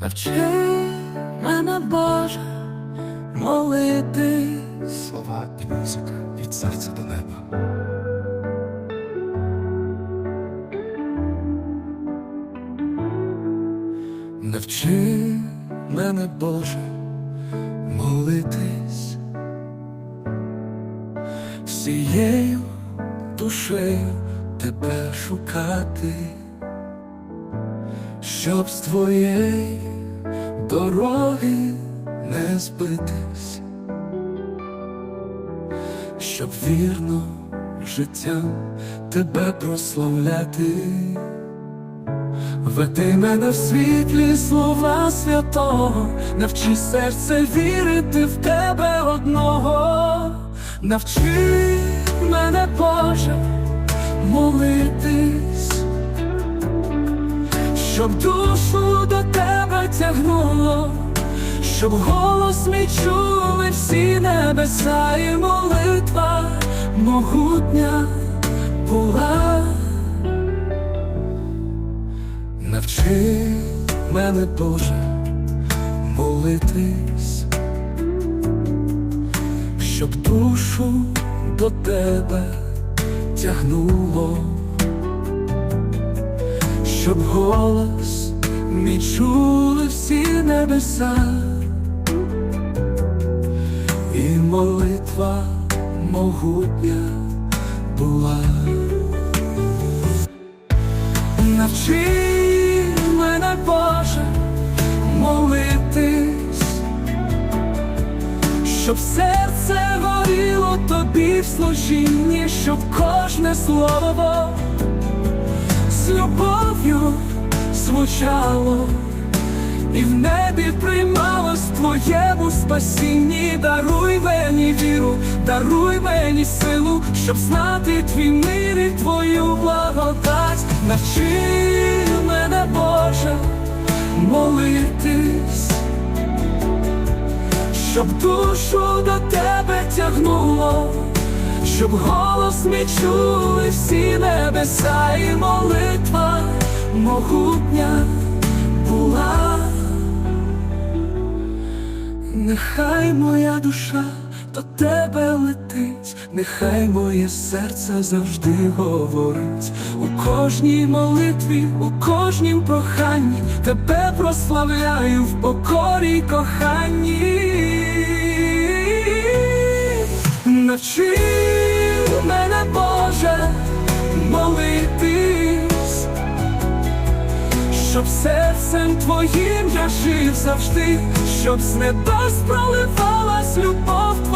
Навчи мене, Боже, молити. Слова і музика від серця до неба. Навчи мене, Боже, молитись всією душею тебе шукати, щоб з твоєї дороги не збитись, щоб вірно життям тебе прославляти. Веди мене в світлі слова святого, навчи серце вірити в тебе одного, навчи мене, Боже, молитись, щоб душу до тебе тягнуло, щоб голос мій чули всі небеса і молитва могутня була. Навчи мене, Боже, молитись, щоб душу до тебе тягнуло, щоб голос мій чули всі небеса, і молитва могутня була. Навчи мене, Боже, молитись, щоб серце горіло тобі в служінні, щоб кожне слово з любов'ю звучало і в небі приймалось твоєму спасінні. Даруй мені віру, даруй мені силу, щоб знати твій мир і твою благодать. Навчи мене, Боже, молитись, щоб душу до тебе тягнуло, щоб голос мій чули всі небеса і молитва могутня була. Нехай моя душа до тебе летить, нехай моє серце завжди говорить у кожній молитві, у кожнім проханні тебе прославляю в покорі й коханні. Навчи серцем твоїм я жив завжди, щоб з недос проливалась любов.